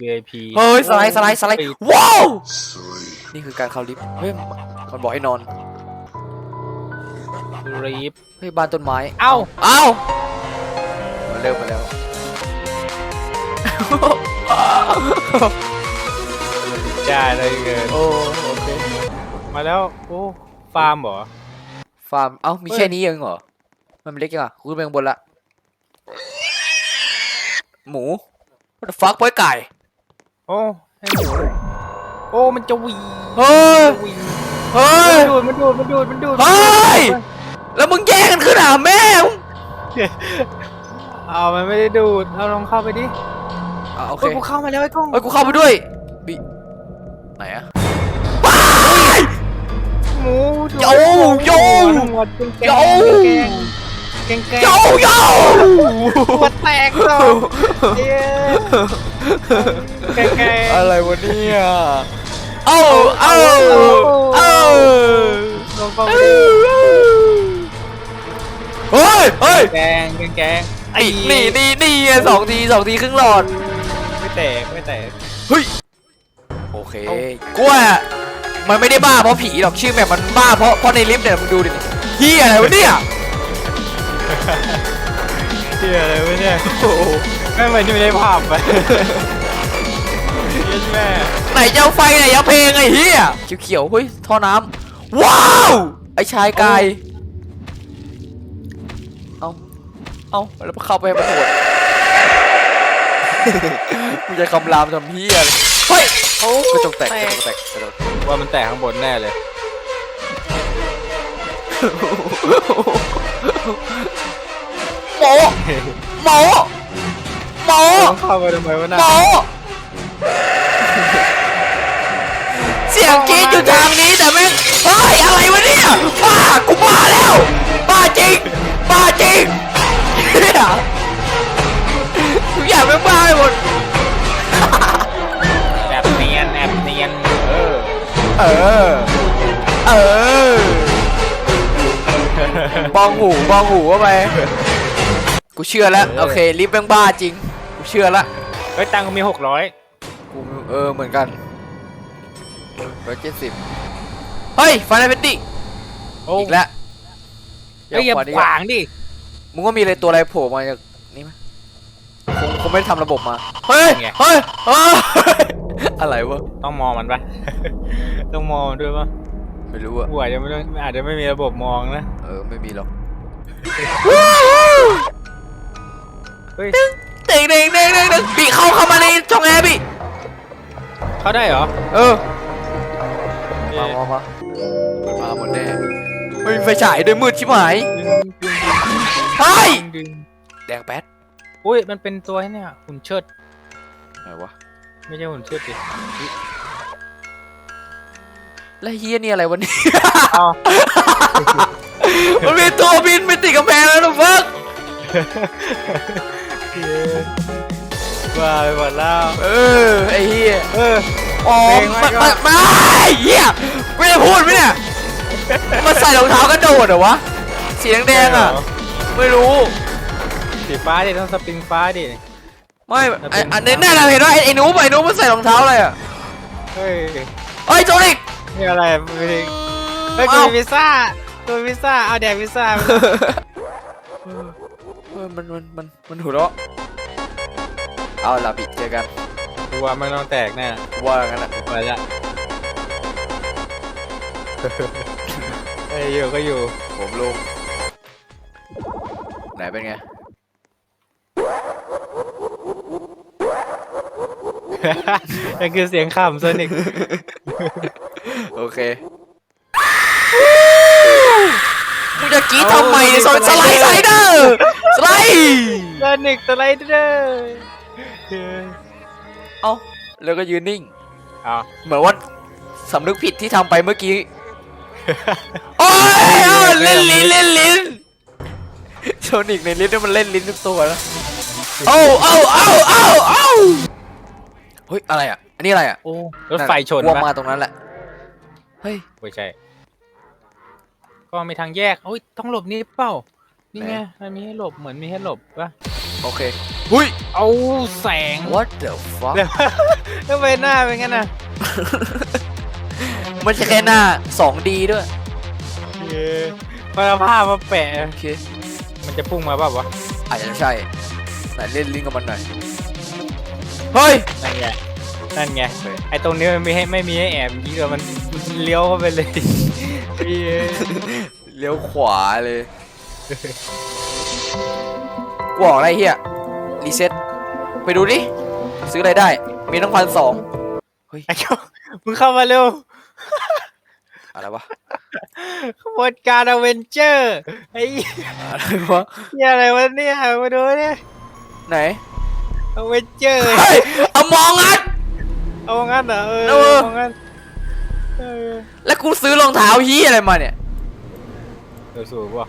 VIP เฮ้ยสไลด์สไลด์สไลด์ว้าวนี่คือการเข้าลิฟต์เฮ้ยมันบอกให้นอนรีบเฮ้ยบ้านต้นไม้เอ้าเอ้ามันเริ่มมาแล้วจ้าเลยเกินโอ้โอเคมาแล้วโอ้ฟาร์มเหรอฟาร์มเอ้ามีเฮ้ยแค่นี้เองเหรอมันเล็กจังอะกูขึ้นไปข้างบนละหมู what the fuck ปล่อยไก่ โอ้ให้หมูโอ้มันจะหวีเฮ้ย จะหวีเฮ้ย มันดูดมันดูดมันดูดมันดูดเฮ้ย แล้วมึงแย่งกันขึ้นหาแม่มึงเอามันไม่ได้ดูดเอาลองเข้าไปดิอะโอเค เฮ้ยกูเข้ามาแล้วไอ้กล้องเฮ้ย กูเข้าไปด้วยบิไหนอะหมูดูดโยโยหมดเป็นแกงโยแกงแกงโยโยหัวแตกเลยเย้ แกงแกงอะไรวะเนี่ยเอ้าเอ้าเอ้าลงเข้าไปเฮ้ยเฮ้ยแกงแกงแกงไอ้นี่นี่นี่ไงสองทีสองทีครึ่งหลอด ไม่แตกไม่แตกเฮ้ย โอเคกูว่ามันไม่ได้บ้าเพราะผีหรอกชื่อแบบมันบ้าเพราะเพราะในลิฟต์เนี่ยมึงดูดิเฮียอะไรวะเนี่ยเชี่ยอะไรวะเนี่ยโอ้ โหแม่งเหมือนอยู่ในผับไปเย็นแม่ไหนจะเอาไฟไหนจะเอาเพลงไอ้เฮียเขียวๆเฮ้ยท่อน้ำว้าวไอ้ชายกายเอาเอาแล้วเข้าไปให้มันโหดมึงจะคำรามทำเฮียอะไรเฮ้ยโอ้กระจกแตกกระจกแตกกระจกแตกว่ามันแตกข้างบนแน่เลยหมอหมอ หมอต้องเข้าไปทำไมวะหน่ะมอเสียงกรีดอยู่ทางนี้แต่แม่งเฮ้ยอะไรวะเนี่ยบ้ากูบ้าแล้วบ้าจริงบ้าจริงเฮียทุกอย่างแม่งบ้าไปหมดแอบเนียนแอบเนียนเออเออเออบองหูบ้องหูเข้าไปกูเชื่อแล้วโอเคลิฟต์แม่งบ้าจริง เชื่อละเฮ้ยตังค์กูมีหกร้อยกูเออเหมือนกันร้อยเจ็ดสิบเฮ้ยฟานาเฟตติโอ้อีกแล้วเฮ้ยอย่ากว่นี้ขวางดิมึงว่ามีอะไรตัวอะไรโผล่มาจากนี่ไหมคงคงไม่ได้ทำระบบมา เฮ้ย เฮ้ยเฮ้ยอะไรวะ ต้องมองมันปะ ต้องมองมันด้วยปะไม่รู้อะกูอาจจะไม่ต้องอาจจะไม่มีระบบมองนะ เออ ไม่มีหรอก เฮ้ย เด้งเด้งเด้งเด้งเด้งบีเข้าเข้ามาในช่องแอร์บีเข้าได้เหรอเออมามามามาหมดแน่ไม่มีไฟฉายด้วยมืดชิบหายดึงดึงเฮ้ยดึงแดงแป๊ดอุ้ยมันเป็นตัวเนี่ยหุ่นเชิดไหนวะไม่ใช่หุ่นเชิดดิแล้วเฮียนี่อะไรวะเนี่ยอ้าวมันมีตัวบินไปติดกำแพงแล้วนะฟักเย้ ว่าไปหมดแล้ว เออไอ้เฮียเออ อ๋อเพลงมันไว้มาก่อนไม่เฮียไม่ได้พูดไหมเนี่ยมันใส่รองเท้ากระโดดเหรอวะสีแดงๆอะไม่รู้สีฟ้าดิต้องสปริงฟ้าดิ ไม่ไอ้อันนี้แน่เราเห็นว่าไอ้ไอ้หนูไอ้หนูมันใส่รองเท้าอะไรอะเฮ้ยเฮ้ยโจนิก นี่อะไรไม่ได้เฮ้ยกูเอ้ามีพิซ่ากูมีพิซ่า เอาแดกพิซ่า เมันมันมันมันหัวเราะเอาล่ะบิเจอกันกูว่ามันต้องแตกแน่ว่ากันนะไปละเฮ้ยอยู่ก็อยู่ ผมลงไหนเป็นไง นั่นคือเสียงขำโซนิกโอเค มึงจะกรีดทำไมเนี่ยสไลด์สไลเดอร์สไลด์โซนิกสไลเดอร์เอ้าแล้วก็ยืนนิ่งเอาเหมือนว่าสำนึกผิดที่ทำไปเมื่อกี้โอ้ยเอาเล่นลิ้นเล่นลิ้นโซนิกในลิ้นเนี่ยมันเล่นลิ้นทุกตัวนะเอ้าเอ้าเอ้าเอ้าเอ้าเฮ้ยอะไรอะอันนี้อะไรอะโอ้รถไฟชนวัวปะมาตรงนั้นแหละเฮ้ยไม่ใช่ ก็มีทางแยกโอ้ยต้องหลบนี่เปล่า นี่ไงมันมีให้หลบเหมือนมีให้หลบปะโอเคหุยเอาแสง what the fuck เดี๋ยวทำไมหน้าเป็นงั้นน่ะมันจะแค่หน้า 2D ด้วยเออพอเอาผ้ามาแปะโอเคมันจะพุ่งมาเปล่าวะอาจจะใช่ไหนเล่นลิงก์กับมันหน่อย เฮ้ยนั่นไง นั่นไงไอ้ตรงนี้มันไม่ให้ไม่มีให้แอบยิงเดี๋ยวมันมันเลี้ยวเข้าไปเลยเหี้ยเลี้ยวขวาเลยกูบอกอะไรเฮียรีเซ็ตไปดูดิซื้ออะไรได้ มีทั้งพันสองไอ้เจ้ามึงเข้ามาเร็วอะไรวะขบวนการอเวนเจอร์ไอ้เหี้ยอะไรวะเหี้ยอะไรวะเนี่ยมาดูเนี่ยไหนอเวนเจอร์ เฮ้ยเอามองอัด เอางั้นเหรอเออเออ เอางั้นเออแล้วกูซื้อรองเท้าฮียอะไรมาเนี่ยเออสูงว่ะ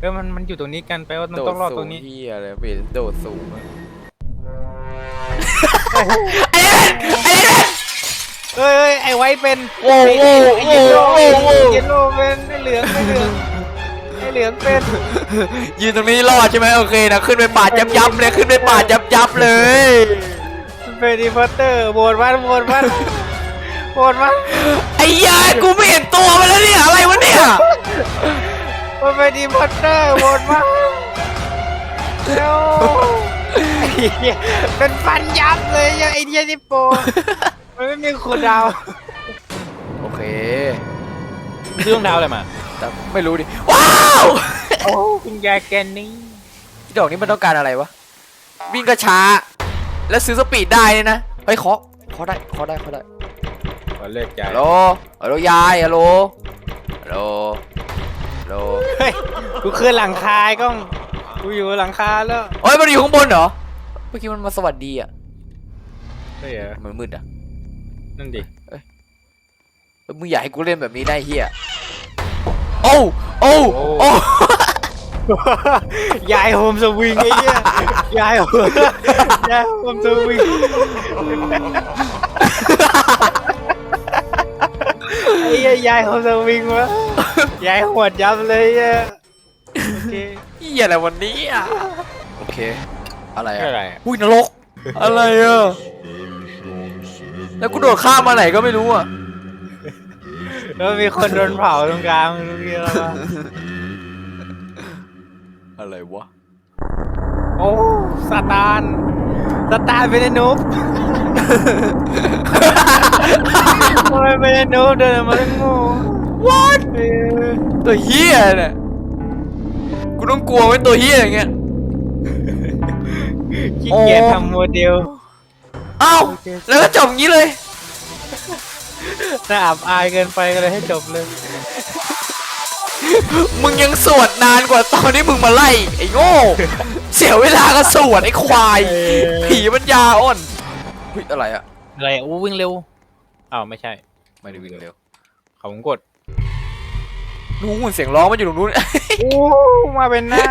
เออมันมันอยู่ตรงนี้กันไปว่ามันต้องรอดตรงนี้ ฮียอะไรไม่เห็นโดดสูงอะไอ้เล่นไอ้เล่น เอ้ยเอ้ยไอ้ไว้เป็นโอ้โหไอ้ไอ้เยลโล่โอ้โหไอ้เยลโล่เป็นไอ้เหลืองไอ้เหลืองไอ้เหลืองเป็นยืนตรงนี้รอดใช่ไหมโอเคนะขึ้นไปปาดยับยับเลยขึ้นไปปาดยับยับเลย เป็นดีพอตเตอร์โบนมันโบนมันโบนมันไอ้ยากูไม่เห็นตัวมันแล้วเนี่ยอะไรวะเนี่ยมันเป็นดีพอตเตอร์โบนมันเร็วไอ้เหี้ยเป็นฟันยับเลยยังไอ้เดียนี่โปรมันไม่มีคูลดาวน์โอเคซื้อรองเท้าอะไรมาแต่ไม่รู้ดิว้าวโอ้คุณยายแกนนี่ดอกนี้มันต้องการอะไรวะวิ่งกระช้า แล้วซื้อสปีดได้เนี่ยนะเฮ้ยเคาะเคาะได้เคาะได้เคาะได้ขอเลิกใจฮัลโหลฮัลโหลยายฮัลโหลฮัลโหลฮัลโหลเฮ้ยกูขึ้นหลังคาไอ้กล้องกูอยู่หลังคาแล้วเฮ้ยมันอยู่ข้างบนเหรอเมื่อกี้มันมาสวัสดีอะเฮ้ยเหรอมันมืดอะนั่นดิเอ้ยมึงอยากให้กูเล่นแบบนี้ได้เฮียโอ้โอ้โอ้ ยายโฮมสวิงไอ้เหี้ยยายโฮมยายโฮมสวิงไอ้เหี้ยยายโฮมสวิงวะยายหวดยับเลยเหี้ยโอเคเฮียอะไรวันนี้อะโอเค อะไรอะอะไรอุ้ยนรก อะไรอะแล้วกูโดดข้ามมาไหนก็ไม่รู้อะแล้วมีคนโดนเผาตรงกลางมึงรู้เรื่องแล้วปะ อะไรวะ โอ้ซาตานซาตานเป็นไอ้นุ๊บทำไมเป็นไอ้นุ๊บเดินมาทั้งงู What เออตัวเฮียเนี่ยกูต้องกลัวไว้ตัวเฮียอย่างเงี้ยขี้เกียจทำโมเดลเอ้าแล้วก็จบงี้เลยน่าอับอายเกินไปก็เลยให้จบเลย มึงยังสวดนานกว่าตอนที่มึงมาไล่ไอ้โง่ เสียเวลาก็สวดไอ้ควายเออผีมันยาอ่อนเฮ้ยอะไรอะอะไรอู้วิ่งเร็วอ้าวไม่ใช่ไม่ได้วิ่งเร็วเขาผมกดนู้นเสียงร้องมันอยู่ตรงนู้น โอ้มาเป็นหน้า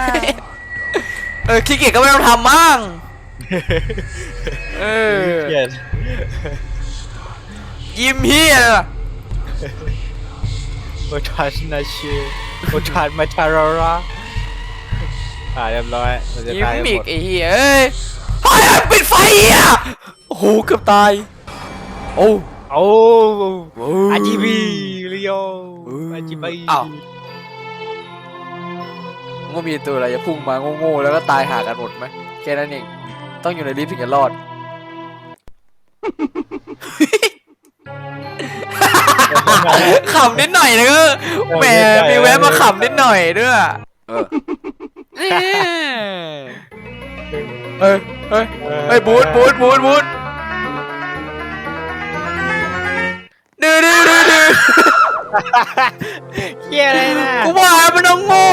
เออขี้เกียจก็ไม่ต้องทำมั่งเออเกียจยิ้มเฮียน่ะโอทัชนาเชโอทัชมาชาราราอ่าเรียบร้อยเราจะยิ้มตายกันหอีมกดไอ้เฮียเอ้ยเฮ้ยปิดไฟอะโอ้โหเกือบตาย โอ้โอ้โอ้อาจีบีเรียวเอออาจีบีอ้าวว่ามีตัวอะไรจะพุ่งมาโง่ๆแล้วก็ตายหากันหมดไหมแค่นั้นเอง ต้องอยู่ในลิฟต์ถึงจะรอด ขำนิดหน่อยนะแหมมีแวะมาขำนิดหน่อยด้วยเออเฮ้ยเฮ้ยเฮ้ยบูทบูทบูทบูทดื้อดื้อดื้อดื้อเฮียอะไรนะกูว่ามันต้องโง่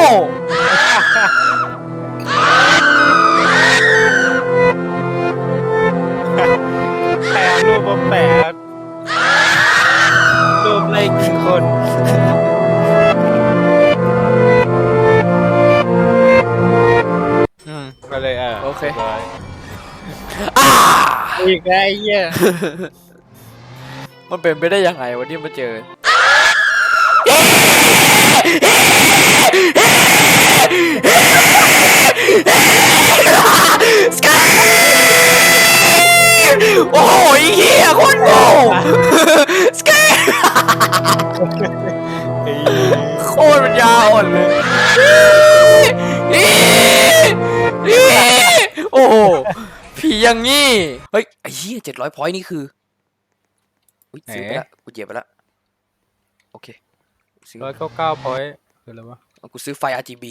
แปะรูปมาแปะรูป อะไรกี่คนอืมก็เลยอะโอเครียบร้อยอ่าอีกแล้วไอ้เหี้ยมันเป็นไปได้ยังไงวันนี้มาเจอไสกายโอ้โหไอ้เหี้ยโคนโง่สกาย โคตรปัญญาอ่อนเลยโอ้โหผีอย่างงี้ เฮ้ยไอ้เหี้ยเจ็ดร้อยพอยต์นี่คืออุ้ยซื้อไปละกูเหยียบไปละโอเคซื้อร้อยเก้าเก้าพอยต์คืออะไรวะเอากูซื้อไฟ RGB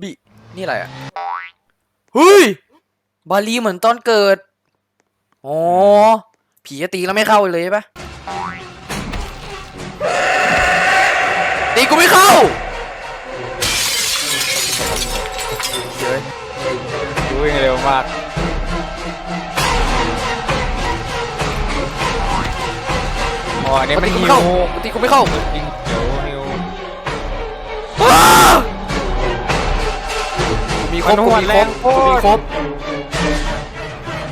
บินี่อะไรอะเฮ้ย บาลีเหมือนตอนเกิด อ๋อ ผีจะตีแล้วไม่เข้าเลยใช่ปะตีกูไม่เข้าเฮ้ยดูวิ่งเร็วมากอ๋ออันนี้กูมัตีนกูหิไม่วเข้ากูตีกูไม่เข้ายิงเขียวหิวอ้ามีครบกูมีครบกูมีครบ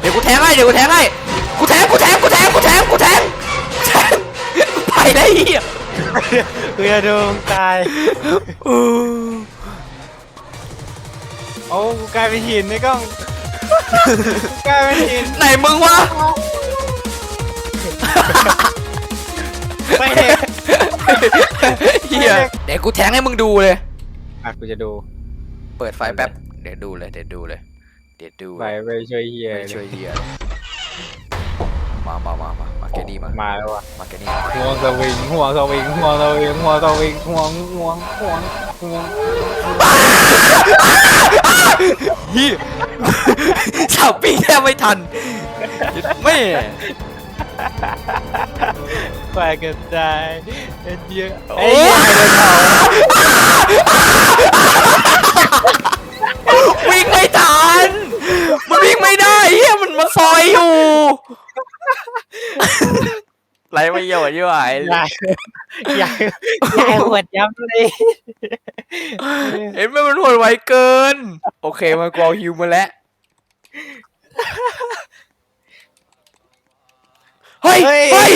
เดี๋ยวกูแทงให้เดี๋ยวกูแทงให้กู แทงกูแทงกูแทงกูแทงกูแทงไปได้เหี้ยเพื่อดูมึงตายเออโอ้กูกลายเป็นหินในกล้องกูกลายเป็นหินไหนมึงวะไม่เห็นเฮียเดี๋ยวกูแทงให้มึงดูเลยอะกูจะดู เปิดไฟแป๊บเดี๋ยวดูเลยเดี๋ยวดูเลยเดี๋ยวดูไปไปช่วยเฮียไม่ช่วยเฮีย มามามามามาแกนี่มามาแล้วว่ะมาแกนี่มาห่วงสวิงห่วงสวิงห่วงสวิงห่วงสวิงห่วงห่วงห่วงห่วงเฮียสับปีแทบไม่ทันไม่ไปกันตายเยอะโอ้ไอ้เหี้ยเดินเผาวิ่งไม่ทัน มันวิ่งไม่ได้เฮียมันมาซอยอยู่ ไรไม่เยอะเยอะไอ้ใหญ่ใหญ่ใหญ่หัวดย้ำเลยเห็นไหมมันโหดไวเกิน โอเคมากรอฮิวมาแล้วเฮ้ยเฮ้ยเฮ้ย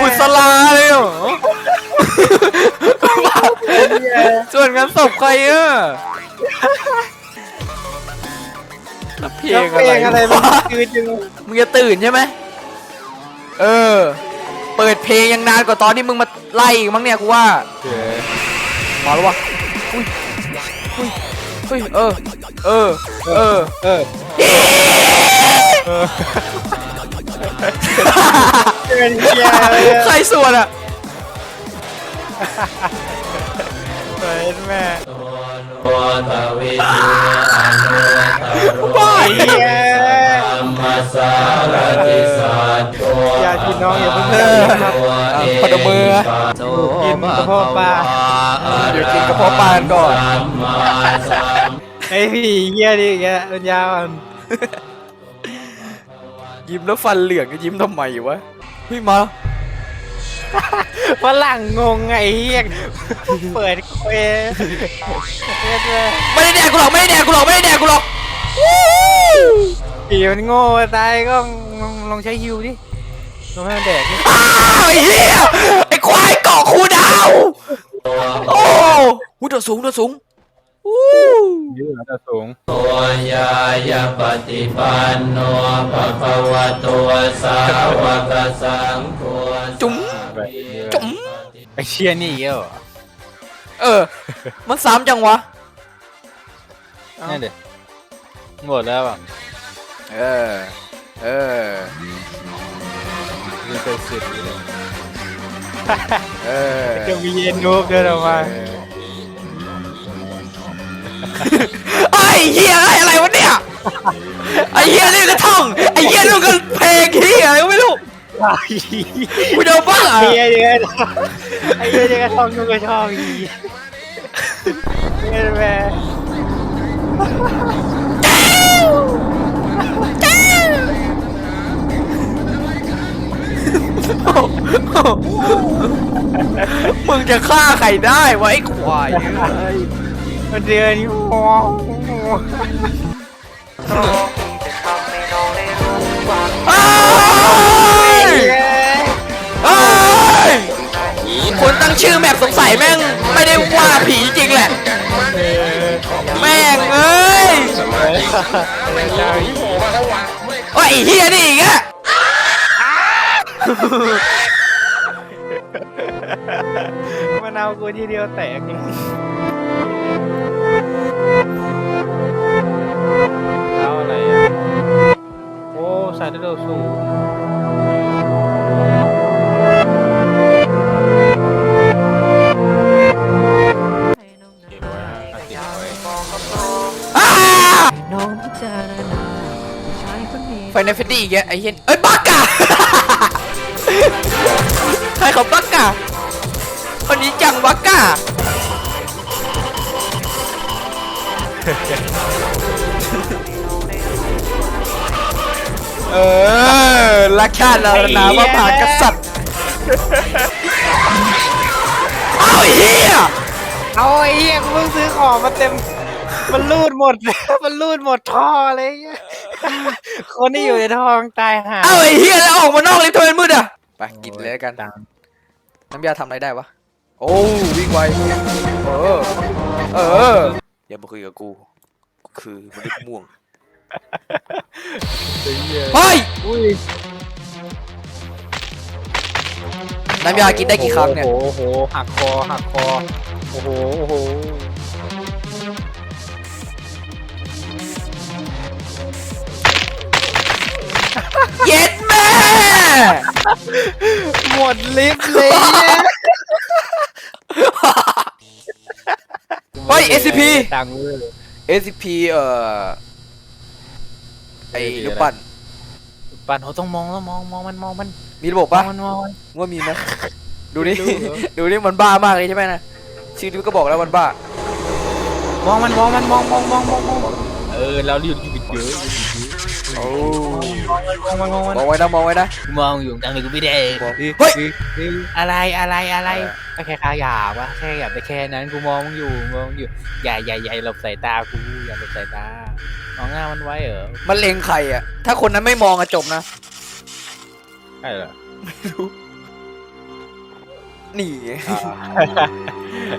อุสลาเลยเหรอส่วนงานศพใครอะแล้วเพลงเพลงอะอะไรไรวะมันคือจึงมึงจะตื่นใช่ไหมเออ เปิดเพลงยังนานกว่าตอนที่มึงมาไล่อีกมั้งเนี่ยกูว่ามาแล้ววะอุ้ยอุ้ยเฮ้ยเออ เออ เออ เออ เออเป็นเฮียเลยใครส่วนอะเป็นแม่บ้าเฮียอย่าพี่น้องอย่าเพิ่งเอเลิอกนะครับพนมมือกินกระเพาะปลา เดี๋ยวกินกระเพาะปลาก่อนไอ้พี่เฮียดิแกปัญญาอ่อนยิ้มแล้วฟันเหลืองจะยิ้มทำไมวะ เฮ้ยมาแล้วฝรั่งงงไงเฮียเปิดเควเฮ็ดแม่ไม่ได้แดกกูหรอกไม่ได้แดกกูหรอกไม่ได้แดกกูหรอกผีมันโง่ตายก็ลองลองใช้ฮิวดิลองให้มันแดกดิอ้าวไอ้เหี้ยไอ้ควายเกาะคูดาวโอ้โหโดดสูงโดดสูงอู้ ยืดแล้วจะสูงยายาปฏิปันโนภะคะวะโตสาวกสังโฆจุ๋มแบบจุ๋มไอเชี่ยนี่อีกแล้วเหรอเออ มันซ้ำจังวะนี่เด็หมดแล้วอะ เออ เออมีเป็นสิบเออจะมีเย็นนูบเดินออกมา ไอ้เหี้ยไอ้อะไรวะเนี่ยไอ้เหี้ยนี่ก็ท่องไอ้เหี้ยนี่ก็เพลงเหี้ยอะไรก็ไม่รู้ไอ้กูเดาบ้าเหี้ยเหี้ยไอ้เหี้ยเหี้ยกระทองนูกระชองอีเหี้ยแม่มึงจะฆ่าใครได้วะไอ้ควายเอ้ย มันเดินอยู่หัวอ้ายเอ้ยคนตั้งชื่อแมปสงสัยแม่งไม่ได้ว่าผีจริงแหละ แม่งเอ้ยโอ้ยไอ้เฮียนี่อีกอะมันเอากูทีเดียวแตกจริง เอาอะไรอะ โอ้สายโดดสูงอ้าน้องพิจารณาผู้ชายคนนี้ไฟในเฟดดี้อีกอะไอ้เฮียเอ้ยบักกะ ใครเขาบักกะคนนี้จังบักกะ เออรักชาติลารนาว่าผ่ากษัตริย์เอ้าไอ้เฮียเอาไอ้เหี้ยกูเพิ่งซื้อของมาเต็ม มันรูดหมด มันรูดหมดท่อเลยไอ้เหี้ยคนที่อยู่ในท่อมันตายหาเอ้าไอ้เฮียแล้วออกมานอกเลยทำไมมืดอะไปกินเลยแล้วกัน น้ำยาทำอะไรได้วะ โอ้วิ่งไว เออ เออ อย่ามาคุยกับกูกูคือมนุษย์ม่วงเฮ้ยอุ้ยน้ำยากินได้กี่ครั้งเนี่ย โอ้โหโอ้โหหักคอหักคอโอ้โหโอ้โหเย็ดแม่หมดลิฟต์เลยเนี่ย ฮ้ย SCP ตังค์เว้ย SCP เอ่อไอ้ลูกปั้นปั่นเขาต้องมองแล้วมองมองมันมองมันมีระบบมอปะงมันมองมัน ว่ามีไหมดูนี่ ไม่รู้เหรอ ดูนี่มันบ้ามากเลยใช่ไหมนะชื่อนี้ก็บอกแล้วมันบ้ามองมันมองมันมองมองมองมองมองเออเราอยู่อยู่เยอะโอ้มองมันมองมันมองไว้นะมองไว้นะมองอยู่ตังค์เลยกูไม่ได้มองเฮ้ยอะไรอะไรอะไรเออ ก็แค่ขยะวะแค่ขยะไปแค่นั้นกูมองมึงอยู่มองอยู่อย่าอย่าอย่าหลบสายตากูอย่าหลบสายตามองหน้ามันไว้เหรอมันเลงใครอะ ถ้าคนนั้นไม่มองอะจบนะ ใช่เหรอนี่ไง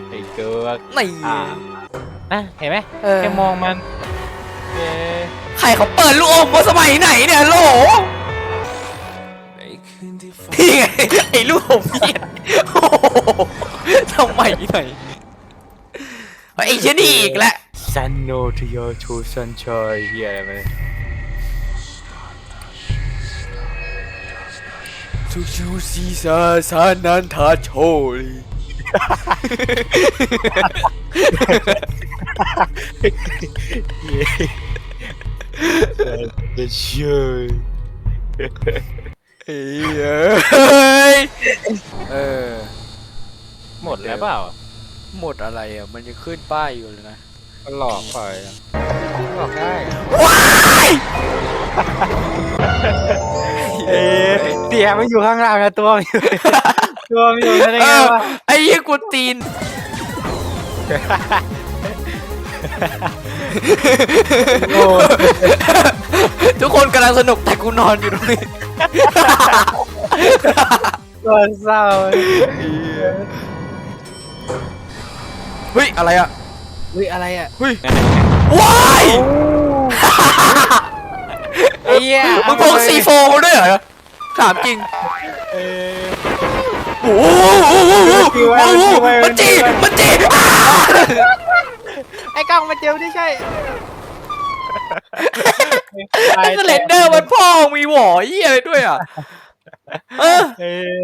ไอ้เกิร์กนี่อ่านะเห็นไหมเออแค่มองมันเย้ใครเขาเปิดลูกอมมาสมัยไหนเนี่ยโหลนี่ไงไอ้ลูกอมเหี้ยโอ้โห ทำไมไหนไอ้เชยนี่อีกแล้วซันโนทยอชูซันชอยเฮียอะไรมาทูชูซีซาซานันทาโชลีเดชยเอ้ยเออ หมดแล้วเปล่าหมดอะไรอะ มันยังขึ้นป้ายอยู่เลยนะ มันหลอกไปอะหลอกได้ว้ายเอ๊ะเตียมันอยู่ข้างล่างนะตัวมันอยู่ ตัวมันอยู่ได้เอไงอวะไอ้ยี่กูตีนโอ้ทุกคนกำลังสนุกแต่กูนอนอยู่ตรงนี้ ตัวเศร้าเฮ้ยอะไรอะเฮ้ยอะไรอะเฮ้ยว้ายไอ้เหี้ยมึงพกซีโฟมาด้วยเหรอถามจริงเออโอ้โหโอ้โหโอ้โหโอ้โหมันจีมันจีอ้าไอ้กล้องมาเจอที่ใช่ไอ้สเลนเดอร์มันพ่อมีหวอเยี่ยอะไรด้วยอะเออเออ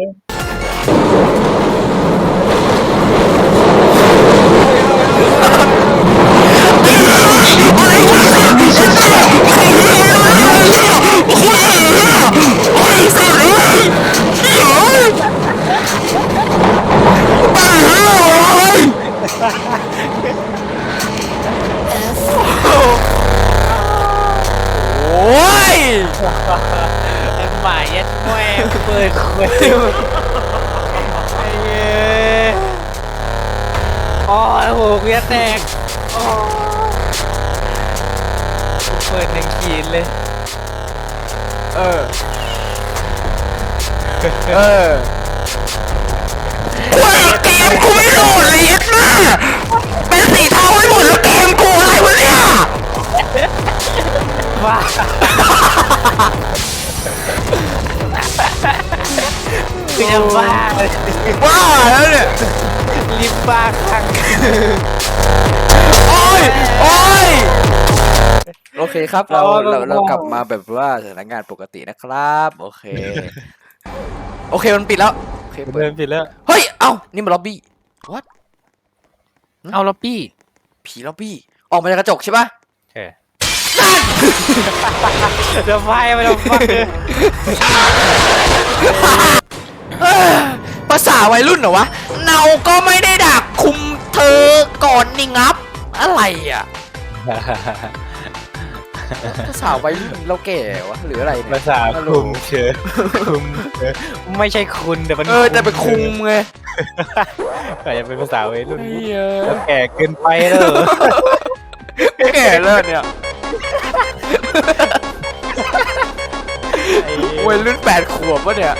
อ้ยไอ้หมายยัดแม่เปิดคุยไอ้เหี้ยอ๋อโอ้โหเวียแตกอ๋อเปิดหนึ่งขีดเลย เออ เออกูเกมกูไม่โหลดเลยนะเป็นสีเทาให้หมดแล้วเกมกูอะไรวะเนี่ย ว้าคือจะบ้าว้าแล้วเนี่ยลิบบ้าครั้งโอ้ยโอ้ยโอเคครับเราเราเรากลับมาแบบว่าสถานการณ์ปกตินะครับ โอเค โอเคมันปิดแล้วโอเคเปิเดิดนผิดแล้ว เฮ้ยเอ้านี่มันล็อบบี้ what เอาล็อบบี้ผีล็อบบี้ออกมาจากกระจกใช่ปะเออ จะไฟมันจะฟังเลยเอ้อภาษาวัยรุ่นเหรอวะ เนาก็ไม่ได้ดักคุมเธอก่อนนี่งับ อะไรอะ ภาษาวัยรุ่นเราแก่วะหรืออะไรเนี่ยภาษาคุมเชื้อคุมเชื้อไม่ใช่คุณแต่มันเออแต่เป็นคุมไงอาจจะเป็นภาษาวัยรุ่นเหี้ยแล้วแก่เกินไปแล้วแก่แล้วเนี่ยไอ้ วัยรุ่นแปดขวบวะเนี่ย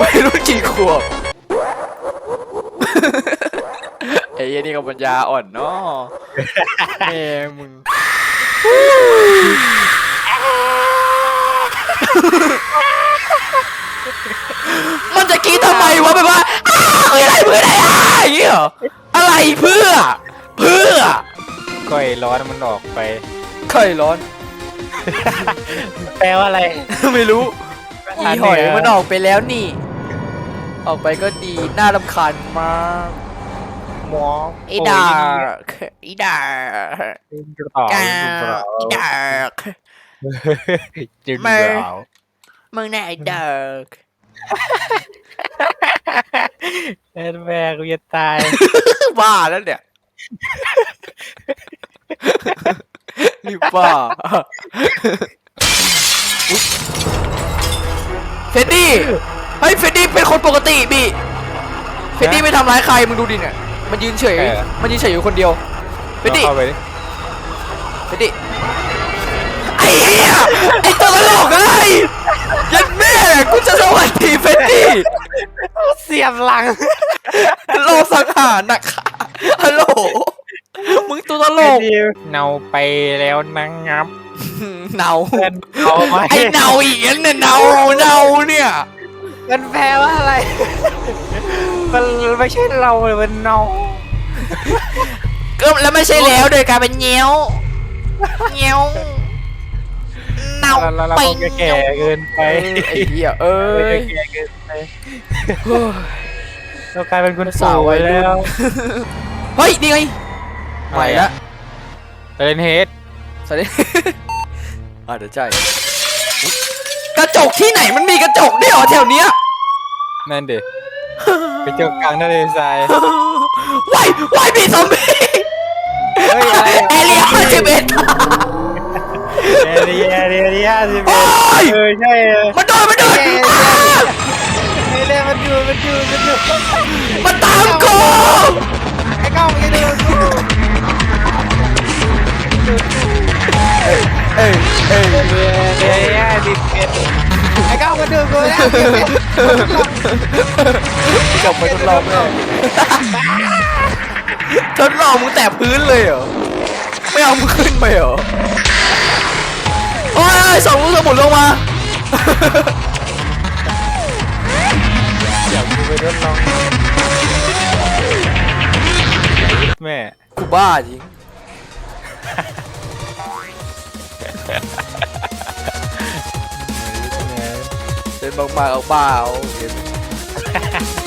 วัยรุ่นกี่ขวบไอ้เหี้ยนี่ก็ปัญญาอ่อนเนาะแม่มึงมันจะกรีดทำไมวะแบบว่าอ้าวอะไรเพื่ออะไรอะอย่างเงี้ยเหรออะไรเพื่อ เพื่อ ก้อยร้อนมันออกไป เคยร้อน แปลว่าอะไร ไม่รู้อัอีนหอยเนี้ยมันออกไปแล้วนี่ ออกไปก็ดี น่ารำคาญมากหมอไอ้ดาร์กไอ้ดาร์กกระต่ายกาไอ้ดาร์กจึงมาเปล่ามึงน่ะไอ้ดาร์กเอ็นแม่กูจะตายบ้าแล้วเนี่ย นี่บ้าอุ๊ยเฟดดี้เฮ้ยเฟดดี้เป็นคนปกติบีเฟดดี้ไม่ทำร้ายใครมึงดูดิเนี่ยมันยืนเฉยเออมันยืนเฉยอยู่คนเดียวเฟดดี้เข้าไปดิเฟดดี้ไอ้เหี้ยไอ้ตัวตลกอะไรยันแม่กูจะสวัสดีเฟดดี้เสียบหลังโลสังหารนะคะฮัลโหล มึงตัวตลกเนาไปแล้วนะครับเนาเพื่อนเอาไหมไอ้เนาอีกแล้วเนี่ยเนาเนาเนี่ยมันแปลว่าอะไร มันไม่ใช่เราเลยมันเนาก็แล้วไม่ใช่แล้วโดยการเป็นเงี้ยวเงี้ยวเนาเราเราไปคงจะแก่เกินไปเออไอ้เหี้ยเอ้ยแก่เกินไปเรากลายเป็นคนสาววัยรุ่นแล้ว เฮ้ยนี่ไง ใหม่ละเรนเฮดสวัสดี อ่าเดี๋ยวใจกระจกที่ไหนมันมีกระจกด้วยเหรอแถวเนี้ย นั่นดิไปเจอกลางทะเลทรายวายวายมีซอมบี้เฮ้ยอะไรเอเลียห้าสิบเอ็ด เอเรียเอเรียเอเรียสิโอ้ย เออใช่เออมันโดนมันโดนเอเรียอ้าวเอเรียมันดูมันดูมันดูมั ไอ้กล้องมันดูกูแล้วจบไปทดลองเลยทดลองมึงแตะพื้นเลยเหรอ ไม่เอามึงขึ้นไปเหรอ โอ้ยสองลูกสมุนลงมาอยากดูไปทดลองแม่กูบ้าจริง เดิ